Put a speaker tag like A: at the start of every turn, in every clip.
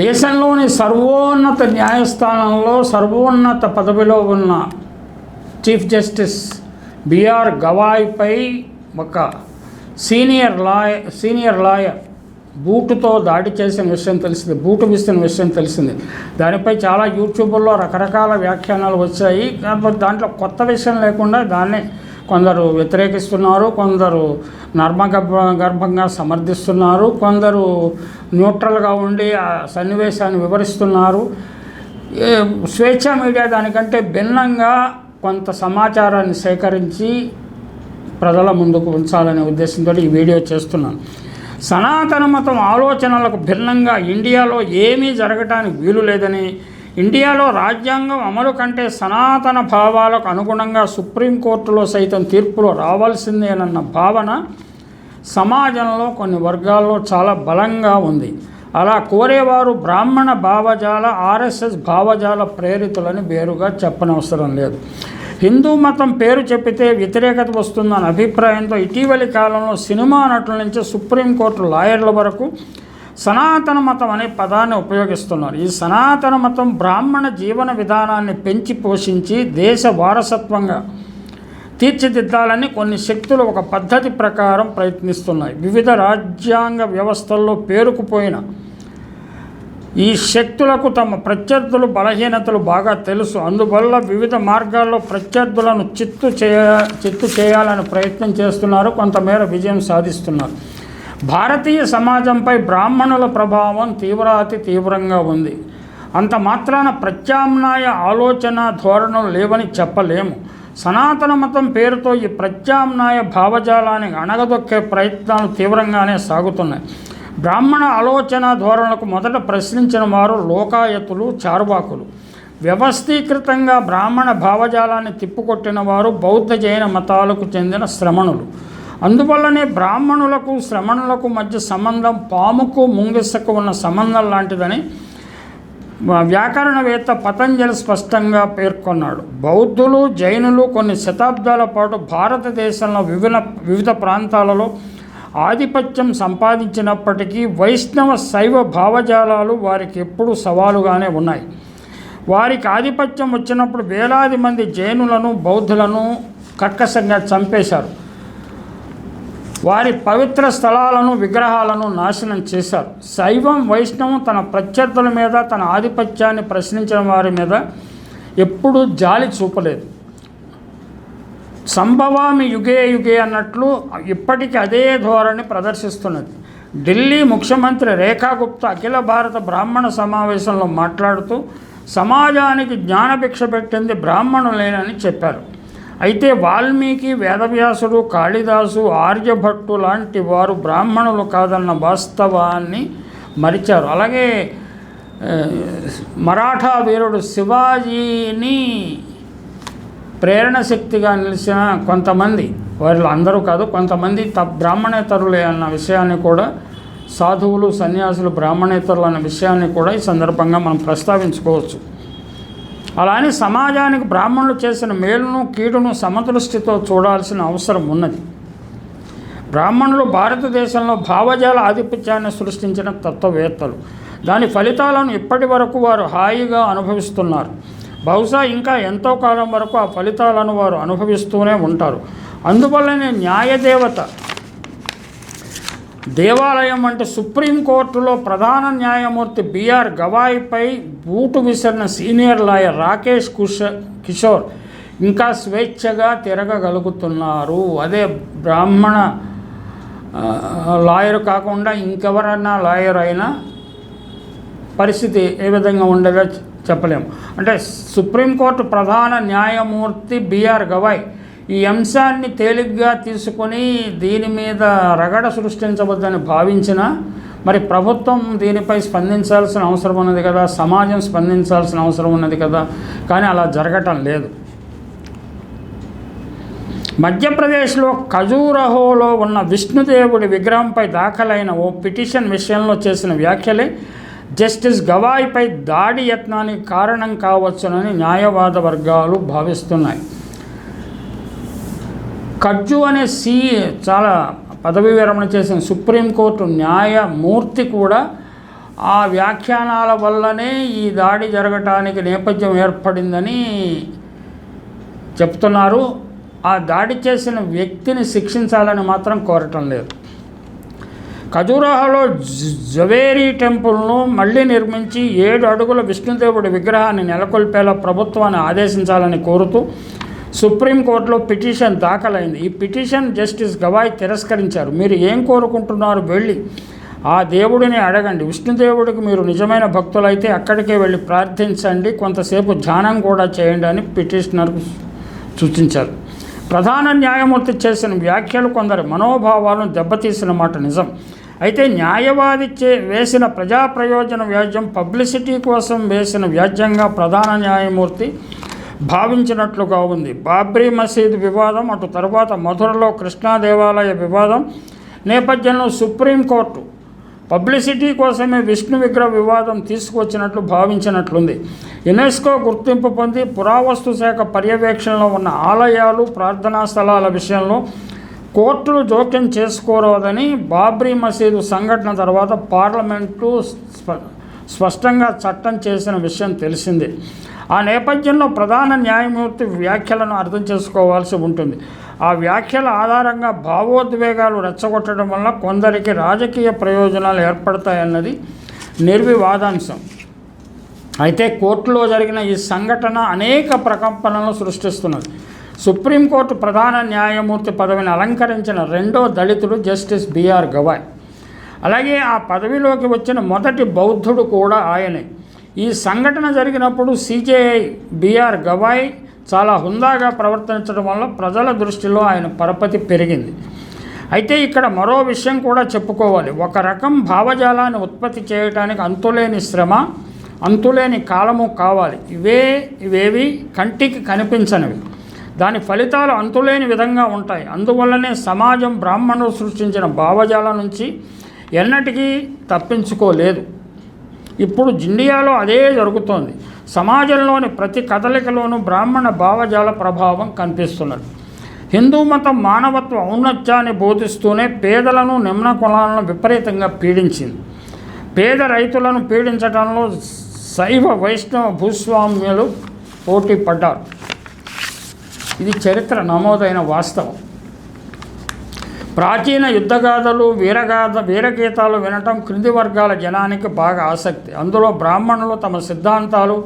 A: దేశంలోని సర్వోన్నత న్యాయస్థానంలో సర్వోన్నత పదవిలో ఉన్న చీఫ్ జస్టిస్ బిఆర్ గవాయ్పై ఒక సీనియర్ లాయ సీనియర్ లాయర్ బూటుతో దాడి చేసిన విషయం తెలిసింది. బూటు విసిన విషయం తెలిసింది. దానిపై చాలా యూట్యూబ్లో రకరకాల వ్యాఖ్యానాలు వచ్చాయి. కాకపోతే దాంట్లో కొత్త విషయం లేకుండా దాన్ని కొందరు వ్యతిరేకిస్తున్నారు కొందరు నర్మగర్భ గర్భంగా సమర్థిస్తున్నారు కొందరు న్యూట్రల్గా ఉండి ఆ సన్నివేశాన్ని వివరిస్తున్నారు. స్వేచ్ఛ మీడియా దానికంటే భిన్నంగా కొంత సమాచారాన్ని సేకరించి ప్రజల ముందుకు ఉంచాలనే ఉద్దేశంతో ఈ వీడియో చేస్తున్నాను. సనాతన మతం ఆలోచనలకు భిన్నంగా ఇండియాలో ఏమీ జరగటానికి వీలు లేదని ఇండియాలో రాజ్యాంగం అమలు కంటే సనాతన భావాలకు అనుగుణంగా సుప్రీంకోర్టులో సైతం తీర్పులు రావాల్సిందేనన్న భావన సమాజంలో కొన్ని వర్గాల్లో చాలా బలంగా ఉంది. అలా కోరేవారు బ్రాహ్మణ భావజాల ఆర్ఎస్ఎస్ భావజాల ప్రేరితులని వేరుగా చెప్పనవసరం లేదు. హిందూ మతం పేరు చెప్పితే వ్యతిరేకత వస్తుందన్న అభిప్రాయంతో ఇటీవలి కాలంలో సినిమా నటుల నుంచి సుప్రీంకోర్టు లాయర్ల వరకు సనాతన మతం అనే పదాన్ని ఉపయోగిస్తున్నారు. ఈ సనాతన మతం బ్రాహ్మణ జీవన విధానాన్ని పెంచి పోషించి దేశ వారసత్వంగా తీర్చిదిద్దాలని కొన్ని శక్తులు ఒక పద్ధతి ప్రకారం ప్రయత్నిస్తున్నాయి. వివిధ రాజ్యాంగ వ్యవస్థల్లో పేరుకుపోయిన ఈ శక్తులకు తమ ప్రత్యర్థులు బలహీనతలు బాగా తెలుసు. అందువల్ల వివిధ మార్గాల్లో ప్రత్యర్థులను చిత్తు చేయ చిత్తు చేయాలని ప్రయత్నం చేస్తున్నారు. కొంతమేర విజయం సాధిస్తున్నారు. భారతీయ సమాజంపై బ్రాహ్మణుల ప్రభావం తీవ్రాతి తీవ్రంగా ఉంది. అంత మాత్రాన ప్రత్యామ్నాయ ఆలోచన ధోరణులు లేవని చెప్పలేము. సనాతన మతం పేరుతో ఈ ప్రత్యామ్నాయ భావజాలాన్ని అణగదొక్కే ప్రయత్నాలు తీవ్రంగానే సాగుతున్నాయి. బ్రాహ్మణ ఆలోచన ధోరణులకు మొదట ప్రశ్నించిన వారు లోకాయతులు చార్వాకులు వ్యవస్థీకృతంగా బ్రాహ్మణ భావజాలాన్ని తిప్పుకొట్టిన వారు బౌద్ధ జైన మతాలకు చెందిన శ్రమణులు. అందువల్లనే బ్రాహ్మణులకు శ్రమణులకు మధ్య సంబంధం పాముకు ముంగిసకు ఉన్న సంబంధం లాంటిదని వ్యాకరణవేత్త పతంజలి స్పష్టంగా పేర్కొన్నాడు. బౌద్ధులు జైనులు కొన్ని శతాబ్దాల పాటు భారతదేశంలో వివిధ వివిధ ప్రాంతాలలో ఆధిపత్యం సంపాదించినప్పటికీ వైష్ణవ శైవ భావజాలాలు వారికి ఎప్పుడూ సవాలుగానే ఉన్నాయి. వారికి ఆధిపత్యం వచ్చినప్పుడు వేలాది మంది జైనులను బౌద్ధులను కర్కశంగా చంపేశారు. వారి పవిత్ర స్థలాలను విగ్రహాలను నాశనం చేశారు. శైవం వైష్ణవం తన ప్రత్యర్థుల మీద తన ఆధిపత్యాన్ని ప్రశ్నించిన వారి మీద ఎప్పుడూ జాలి చూపలేదు. సంభవామి యుగే యుగే అన్నట్లు ఇప్పటికీ అదే ధోరణి ప్రదర్శిస్తున్నది. ఢిల్లీ ముఖ్యమంత్రి రేఖా గుప్తా అఖిల భారత బ్రాహ్మణ సమావేశంలో మాట్లాడుతూ సమాజానికి జ్ఞానభిక్ష పెట్టింది బ్రాహ్మణులేనని చెప్పారు. అయితే వాల్మీకి వేదవ్యాసుడు కాళిదాసు ఆర్యభట్టు లాంటి వారు బ్రాహ్మణులు కాదన్న వాస్తవాన్ని మరిచారు. అలాగే మరాఠా వీరుడు శివాజీని ప్రేరణ శక్తిగా నిలిచిన కొంతమంది వారిలో అందరూ కాదు కొంతమంది త బ్రాహ్మణేతరులే అన్న విషయాన్ని కూడా సాధువులు సన్యాసులు బ్రాహ్మణేతరులు అన్న విషయాన్ని కూడా ఈ సందర్భంగా మనం ప్రస్తావించుకోవచ్చు. అలానే సమాజానికి బ్రాహ్మణులు చేసిన మేలును కీడును సమదృష్టితో చూడాల్సిన అవసరం ఉన్నది. బ్రాహ్మణులు భారతదేశంలో భావజాల ఆధిపత్యాన్ని సృష్టించిన తత్వవేత్తలు. దాని ఫలితాలను ఇప్పటి వరకు వారు హాయిగా అనుభవిస్తున్నారు. బహుశా ఇంకా ఎంతో కాలం వరకు ఆ ఫలితాలను వారు అనుభవిస్తూనే ఉంటారు. అందువల్లనే న్యాయదేవత దేవాలయం అంటే సుప్రీంకోర్టులో ప్రధాన న్యాయమూర్తి బిఆర్ గవాయిపై బూటు విసిరిన సీనియర్ లాయర్ రాకేష్ కుష కిషోర్ ఇంకా స్వేచ్ఛగా తిరగగలుగుతున్నారు. అదే బ్రాహ్మణ లాయర్ కాకుండా ఇంకెవరన్నా లాయర్ అయినా పరిస్థితి ఏ విధంగా ఉండేదో చెప్పలేము. అంటే సుప్రీంకోర్టు ప్రధాన న్యాయమూర్తి బిఆర్ గవాయ్ ఈ అంశాన్ని తేలిగ్గా తీసుకొని దీని మీద రగడ సృష్టించవద్దని భావించిన మరి ప్రభుత్వం దీనిపై స్పందించాల్సిన అవసరం ఉన్నది కదా సమాజం స్పందించాల్సిన అవసరం ఉన్నది కదా కానీ అలా జరగటం లేదు. మధ్యప్రదేశ్లో ఖజూరహోలో ఉన్న విష్ణుదేవుడి విగ్రహంపై దాఖలైన ఓ పిటిషన్ విషయంలో చేసిన వ్యాఖ్యలే జస్టిస్ గవాయిపై దాడి యత్నానికి కారణం కావచ్చునని న్యాయవాద వర్గాలు భావిస్తున్నాయి. ఖర్జు అనే సి చాలా పదవి విరమణ చేసిన సుప్రీంకోర్టు న్యాయమూర్తి కూడా ఆ వ్యాఖ్యానాల వల్లనే ఈ దాడి జరగటానికి నేపథ్యం ఏర్పడిందని చెప్తున్నారు. ఆ దాడి చేసిన వ్యక్తిని శిక్షించాలని మాత్రం కోరటం లేదు. ఖజురాహలో జవేరీ టెంపుల్ను మళ్ళీ నిర్మించి ఏడు అడుగుల విష్ణుదేవుడి విగ్రహాన్ని నెలకొల్పేలా ప్రభుత్వాన్ని ఆదేశించాలని కోరుతూ సుప్రీంకోర్టులో పిటిషన్ దాఖలైంది. ఈ పిటిషన్ జస్టిస్ గవాయ్ తిరస్కరించారు. మీరు ఏం కోరుకుంటున్నారు? వెళ్ళి ఆ దేవుడిని అడగండి. విష్ణుదేవుడికి మీరు నిజమైన భక్తులైతే అక్కడికే వెళ్ళి ప్రార్థించండి. కొంతసేపు ధ్యానం కూడా చేయండి అని పిటిషనర్కు సూచించారు. ప్రధాన న్యాయమూర్తి చేసిన వ్యాఖ్యలు కొందరి మనోభావాలను దెబ్బతీసిన మాట నిజం. అయితే న్యాయవాది చే వేసిన ప్రజా ప్రయోజన వ్యాజ్యం పబ్లిసిటీ కోసం వేసిన వ్యాజ్యంగా ప్రధాన న్యాయమూర్తి భావించినట్లుగా ఉంది బాబ్రీ మసీద్ వివాదం అటు తర్వాత మధురలో కృష్ణా దేవాలయ వివాదం నేపథ్యంలో సుప్రీంకోర్టు పబ్లిసిటీ కోసమే విష్ణు విగ్రహ వివాదం తీసుకొచ్చినట్లు భావించినట్లుంది. యునెస్కో గుర్తింపు పొంది పురావస్తు శాఖ పర్యవేక్షణలో ఉన్న ఆలయాలు ప్రార్థనా స్థలాల విషయంలో కోర్టులు జోక్యం చేసుకోరాదని బాబ్రీ మసీదు సంఘటన తర్వాత పార్లమెంటు స్పష్టంగా చట్టం చేసిన విషయం తెలిసిందే. ఆ నేపథ్యంలో ప్రధాన న్యాయమూర్తి వ్యాఖ్యలను అర్థం చేసుకోవాల్సి ఉంటుంది. ఆ వ్యాఖ్యల ఆధారంగా భావోద్వేగాలు రెచ్చగొట్టడం వల్ల కొందరికి రాజకీయ ప్రయోజనాలు ఏర్పడతాయన్నది నిర్వివాదాంశం. అయితే కోర్టులో జరిగిన ఈ సంఘటన అనేక ప్రకంపనలను సృష్టిస్తున్నది. సుప్రీంకోర్టు ప్రధాన న్యాయమూర్తి పదవిని అలంకరించిన రెండో దళితుడు జస్టిస్ బిఆర్ గవాయ్. అలాగే ఆ పదవిలోకి వచ్చిన మొదటి బౌద్ధుడు కూడా ఆయనే. ఈ సంఘటన జరిగినప్పుడు సిజేఐ బిఆర్ గవాయ్ చాలా హుందాగా ప్రవర్తించడం వల్ల ప్రజల దృష్టిలో ఆయన పరపతి పెరిగింది. అయితే ఇక్కడ మరో విషయం కూడా చెప్పుకోవాలి. ఒక రకం భావజాలాన్ని ఉత్పత్తి చేయడానికి అంతులేని శ్రమ అంతులేని కాలము కావాలి. ఇవే ఇవేవి కంటికి కనిపించనివి. దాని ఫలితాలు అంతులేని విధంగా ఉంటాయి. అందువల్లనే సమాజం బ్రాహ్మణులు సృష్టించిన భావజాల నుంచి ఎన్నటికీ తప్పించుకోలేదు. ఇప్పుడు ఇండియాలో అదే జరుగుతోంది. సమాజంలోని ప్రతి కదలికలోనూ బ్రాహ్మణ భావజాల ప్రభావం కనిపిస్తున్నది. హిందూ మతం మానవత్వ ఔన్నత్యాన్ని బోధిస్తూనే పేదలను నిమ్న కులాలను విపరీతంగా పీడించింది. పేద రైతులను పీడించడంలో శైవ వైష్ణవ భూస్వామ్యులు పోటీ పడ్డారు. ఇది చరిత్ర నమోదైన వాస్తవం. ప్రాచీన యుద్ధగాథలు వీరగాథ వీరగీతాలు వినటం క్రింది వర్గాల జనానికి బాగా ఆసక్తి. అందులో బ్రాహ్మణులు తమ సిద్ధాంతాలు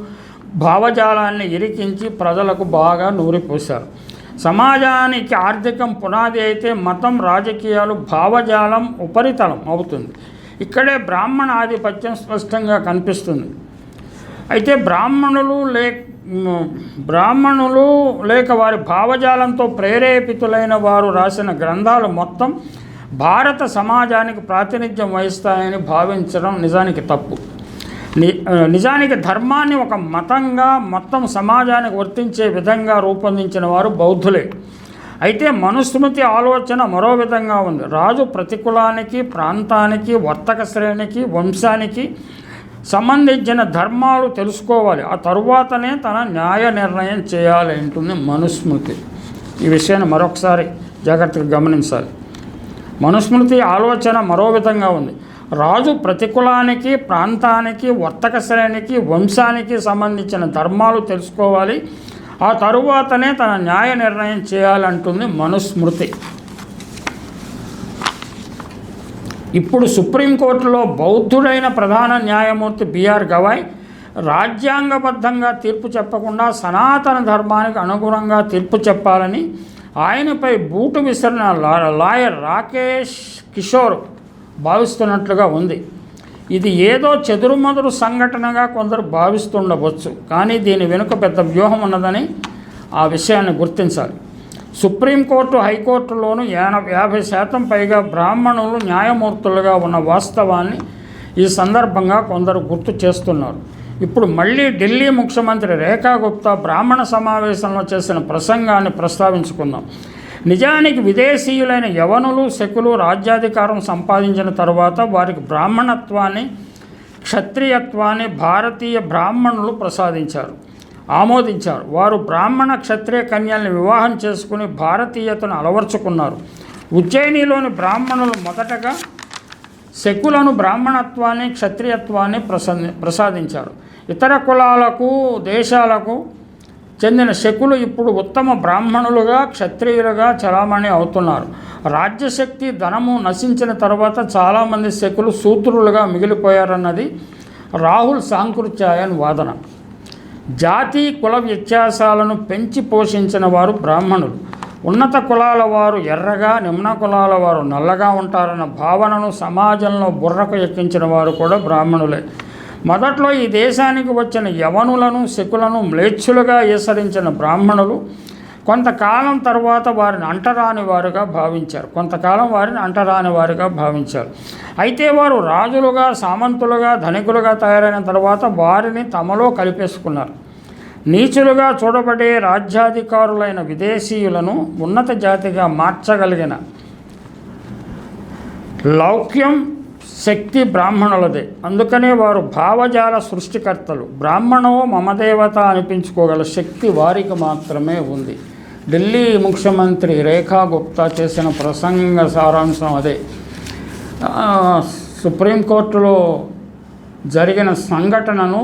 A: భావజాలాన్ని ఇరికించి ప్రజలకు బాగా నూరిపోశారు. సమాజానికి ఆర్థికం పునాది అయితే మతం రాజకీయాలు భావజాలం ఉపరితలం అవుతుంది. ఇక్కడే బ్రాహ్మణ ఆధిపత్యం స్పష్టంగా కనిపిస్తుంది. అయితే బ్రాహ్మణులు లే బ్రాహ్మణులు లేక వారి భావజాలంతో ప్రేరేపితులైన వారు రాసిన గ్రంథాలు మొత్తం భారత సమాజానికి ప్రాతినిధ్యం వహిస్తాయని భావించడం నిజానికి తప్పు. ని నిజానికి ధర్మాన్ని ఒక మతంగా మొత్తం సమాజానికి వర్తించే విధంగా రూపొందించిన వారు బౌద్ధులే. అయితే మనుస్మృతి ఆలోచన మరో విధంగా ఉంది. రాజు ప్రతికులానికి ప్రాంతానికి వర్తక శ్రేణికి వంశానికి సంబంధించిన ధర్మాలు తెలుసుకోవాలి. ఆ తరువాతనే తన న్యాయ నిర్ణయం చేయాలి అంటుంది మనుస్మృతి. ఈ విషయాన్ని మరొకసారి జాగ్రత్తగా గమనించాలి. మనుస్మృతి ఆలోచన మరో విధంగా ఉంది. రాజు ప్రతికులానికి ప్రాంతానికి వర్తక శ్రేణికి వంశానికి సంబంధించిన ధర్మాలు తెలుసుకోవాలి. ఆ తరువాతనే తన న్యాయ నిర్ణయం చేయాలంటుంది మనుస్మృతి. ఇప్పుడు సుప్రీంకోర్టులో బౌద్ధుడైన ప్రధాన న్యాయమూర్తి బిఆర్ గవాయ్ రాజ్యాంగబద్ధంగా తీర్పు చెప్పకుండా సనాతన ధర్మానికి అనుగుణంగా తీర్పు చెప్పాలని ఆయనపై బూటు విసిరిన లాయర్ రాకేష్ కిషోర్ భావిస్తున్నట్లుగా ఉంది. ఇది ఏదో చెదురుమదురు సంఘటనగా కొందరు భావిస్తుండవచ్చు. కానీ దీని వెనుక పెద్ద వ్యూహం ఉన్నదని ఆ విషయాన్ని గుర్తించాలి. సుప్రీంకోర్టు హైకోర్టులోనూ యాన యాభై శాతం పైగా బ్రాహ్మణులు న్యాయమూర్తులుగా ఉన్న వాస్తవాన్ని ఈ సందర్భంగా కొందరు గుర్తు చేస్తున్నారు. ఇప్పుడు మళ్ళీ ఢిల్లీ ముఖ్యమంత్రి రేఖా గుప్తా బ్రాహ్మణ సమావేశంలో చేసిన ప్రసంగాన్ని ప్రస్తావించుకుందాం. నిజానికి విదేశీయులైన యవనులు శకులు రాజ్యాధికారం సంపాదించిన తర్వాత వారికి బ్రాహ్మణత్వాన్ని క్షత్రియత్వాన్ని భారతీయ బ్రాహ్మణులు ప్రసాదించారు. ఆమోదించారు. వారు బ్రాహ్మణ క్షత్రియ కన్యల్ని వివాహం చేసుకుని భారతీయతను అలవర్చుకున్నారు. ఉజ్జయినిలోని బ్రాహ్మణులు మొదటగా శకులను బ్రాహ్మణత్వాన్ని క్షత్రియత్వాన్ని ప్రసా ప్రసాదించారు. ఇతర కులాలకు దేశాలకు చెందిన శకులు ఇప్పుడు ఉత్తమ బ్రాహ్మణులుగా క్షత్రియులుగా చలామణి అవుతున్నారు. రాజ్యశక్తి ధనము నశించిన తర్వాత చాలామంది శకులు సూత్రులుగా మిగిలిపోయారన్నది రాహుల్ సాంకృత్యాయన్ వాదన. జాతి కుల వ్యత్యాసాలను పెంచి పోషించిన వారు బ్రాహ్మణులు. ఉన్నత కులాల వారు ఎర్రగా నిమ్న కులాల వారు నల్లగా ఉంటారన్న భావనను సమాజంలో బుర్రకు ఎక్కించిన వారు కూడా బ్రాహ్మణులే. మొదట్లో ఈ దేశానికి వచ్చిన యవనులను శకులను మ్లేచ్ఛులుగా ఈసరించిన బ్రాహ్మణులు కొంతకాలం తర్వాత వారిని అంటరాని వారుగా భావించారు. కొంతకాలం వారిని అంటరాని వారుగా భావించారు. అయితే వారు రాజులుగా సామంతులుగా ధనికులుగా తయారైన తర్వాత వారిని తమలో కలిపేసుకున్నారు. నీచులుగా చూడబడే రాజ్యాధికారులైన విదేశీయులను ఉన్నత జాతిగా మార్చగలిగిన లౌక్యం శక్తి బ్రాహ్మణులదే. అందుకనే వారు భావజాల సృష్టికర్తలు. బ్రాహ్మణో మమదేవత అనిపించుకోగల శక్తి వారికి మాత్రమే ఉంది. ఢిల్లీ ముఖ్యమంత్రి రేఖా గుప్తా చేసిన ప్రసంగ సారాంశం అదే. సుప్రీంకోర్టులో జరిగిన సంఘటనను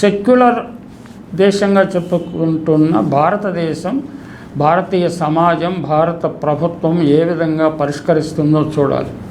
A: సెక్యులర్ దేశంగా చెప్పుకుంటున్న భారతదేశం భారతీయ సమాజం భారత ప్రభుత్వం ఏ విధంగా పరిష్కరిస్తుందో చూడాలి.